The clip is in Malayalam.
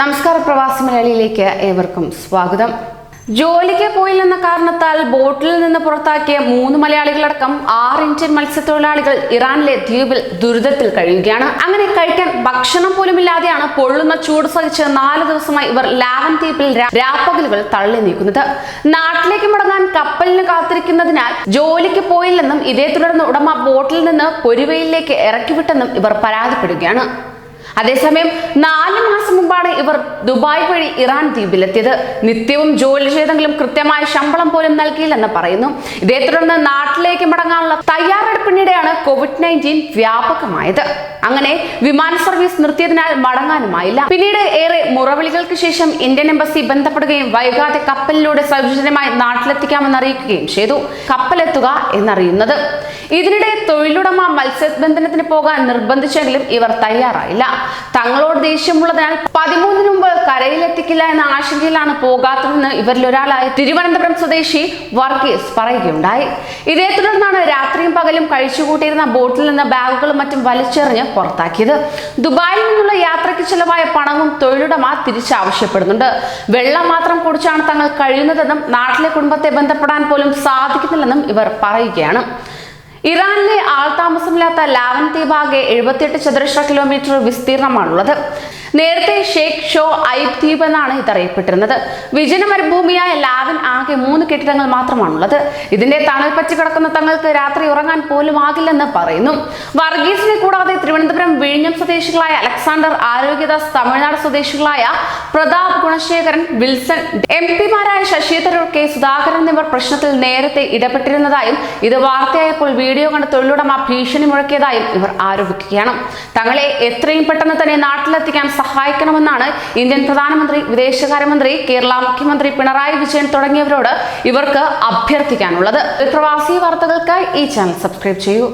നമസ്കാരം പ്രവാസി മലയാളിയിലേക്ക് ഏവർക്കും സ്വാഗതം. ജോലിക്ക് പോയില്ലെന്ന കാരണത്താൽ ബോട്ടിൽ നിന്ന് പുറത്താക്കിയ മൂന്ന് മലയാളികളടക്കം ആറ് ഇന്ത്യൻ മത്സ്യത്തൊഴിലാളികൾ ഇറാനിലെ ദ്വീപിൽ ദുരിതത്തിൽ കഴിയുകയാണ്. അങ്ങനെ കഴിക്കാൻ ഭക്ഷണം പോലുമില്ലാതെയാണ് പൊള്ളുന്ന ചൂട് സഹിച്ച് നാല് ദിവസമായി ഇവർ ലാവൻ ദ്വീപിൽ രാപ്പകലുകൾ തള്ളി നീക്കുന്നത്. നാട്ടിലേക്ക് മടങ്ങാൻ കപ്പലിന് കാത്തിരിക്കുന്നതിനാൽ ജോലിക്ക് പോയില്ലെന്നും ഇതേ തുടർന്ന് ഉടമ ബോട്ടിൽ നിന്ന് പൊരുവയിലേക്ക് ഇറക്കിവിട്ടെന്നും ഇവർ പരാതിപ്പെടുകയാണ്. അതേസമയം നാല് ഇവർ ദുബായ് വഴി ഇറാൻ ദ്വീപിലെത്തിയത്. നിത്യവും ജോലി ചെയ്തെങ്കിലും കൃത്യമായ ശമ്പളം പോലും നൽകിയില്ലെന്ന് പറയുന്നു. ഇതേ തുടർന്ന് നാട്ടിലേക്ക് മടങ്ങാനുള്ള തയ്യാറെടുപ്പിനിടെയാണ് കോവിഡ് നയന്റീൻ വ്യാപകമായത്. അങ്ങനെ വിമാന സർവീസ് നിർത്തിയതിനാൽ മടങ്ങാനുമായില്ല. പിന്നീട് ഏറെ മുറവിളികൾക്ക് ശേഷം ഇന്ത്യൻ എംബസി ബന്ധപ്പെടുകയും വൈകാതെ കപ്പലിലൂടെ സൗജന്യമായി നാട്ടിലെത്തിക്കാമെന്ന് അറിയിക്കുകയും ചെയ്തു. കപ്പലെത്തുക എന്നറിയുന്നത്. ഇതിനിടെ തൊഴിലുടമ മത്സ്യബന്ധനത്തിന് പോകാൻ നിർബന്ധിച്ചെങ്കിലും ഇവർ തയ്യാറായില്ല. തങ്ങളോട് ദേഷ്യമുള്ളതിനാൽ പതിമൂന്നിന് മുമ്പ് കരയിലെത്തിക്കില്ല എന്ന ആശങ്കയിലാണ് പോകാത്തതെന്ന് ഇവരിൽ ഒരാളായ തിരുവനന്തപുരം സ്വദേശി വർഗീസ് പറയുകയുണ്ടായി. ഇതേ തുടർന്നാണ് രാത്രിയും പകലും കഴിച്ചുകൂട്ടിയിരുന്ന ബോട്ടിൽ നിന്ന് ബാഗുകളും മറ്റും വലിച്ചെറിഞ്ഞ് പുറത്താക്കിയത്. ദുബായിൽ നിന്നുള്ള യാത്രയ്ക്ക് ചിലവായ പണവും തൊഴിലുടമ തിരിച്ചാവശ്യപ്പെടുന്നുണ്ട്. വെള്ളം മാത്രം കുടിച്ചാണ് തങ്ങൾ കഴിയുന്നതെന്നും നാട്ടിലെ കുടുംബത്തെ ബന്ധപ്പെടാൻ പോലും സാധിക്കുന്നില്ലെന്നും ഇവർ പറയുകയാണ്. ഇറാനിലെ ആൾതാമസമില്ലാത്ത ലാവൻ തീബാഗെ എഴുപത്തിയെട്ട് ചതുരശ്ര കിലോമീറ്റർ വിസ്തീർണമാണുള്ളത്. നേരത്തെ ഷേഖ് ഷോ ഐബ് ദ്വീപ് എന്നാണ് ഇത് അറിയപ്പെട്ടിരുന്നത് വിജന മരുഭൂമിയായ ലാവൻ ആകെ മൂന്ന് കെട്ടിടങ്ങൾ മാത്രമാണുള്ളത്. ഇതിന്റെ തണൽ കിടക്കുന്ന തങ്ങൾക്ക് രാത്രി ഉറങ്ങാൻ പോലും ആകില്ലെന്ന് പറയുന്നു. വർഗീസിനെ കൂടാതെ തിരുവനന്തപുരം വിഴിഞ്ഞം സ്വദേശികളായ അലക്സാണ്ടർ ആരോഗ്യദാസ് തമിഴ്നാട് സ്വദേശികളായ പ്രതാപ് ഗുണശേഖരൻ വിൽസൺ എം പിമാരായ ശശി തരൂർ കെ സുധാകരൻ എന്നിവർ പ്രശ്നത്തിൽ നേരത്തെ ഇടപെട്ടിരുന്നതായും ഇത് വാർത്തയായപ്പോൾ വീഡിയോ കണ്ട് തൊഴിലുടമ ഭീഷണി മുഴക്കിയതായും ഇവർ ആരോപിക്കുകയാണ്. തങ്ങളെ എത്രയും പെട്ടെന്ന് തന്നെ നാട്ടിലെത്തിക്കാൻ സഹായിക്കണമെന്നാണ് ഇന്ത്യൻ പ്രധാനമന്ത്രി വിദേശകാര്യമന്ത്രി കേരള മുഖ്യമന്ത്രി പിണറായി വിജയൻ തുടങ്ങിയവരോട് ഇവർക്ക് അഭ്യർത്ഥിക്കാനുള്ളത്. പ്രവാസി വാർത്തകൾക്കായി ഈ ചാനൽ സബ്സ്ക്രൈബ് ചെയ്യൂ.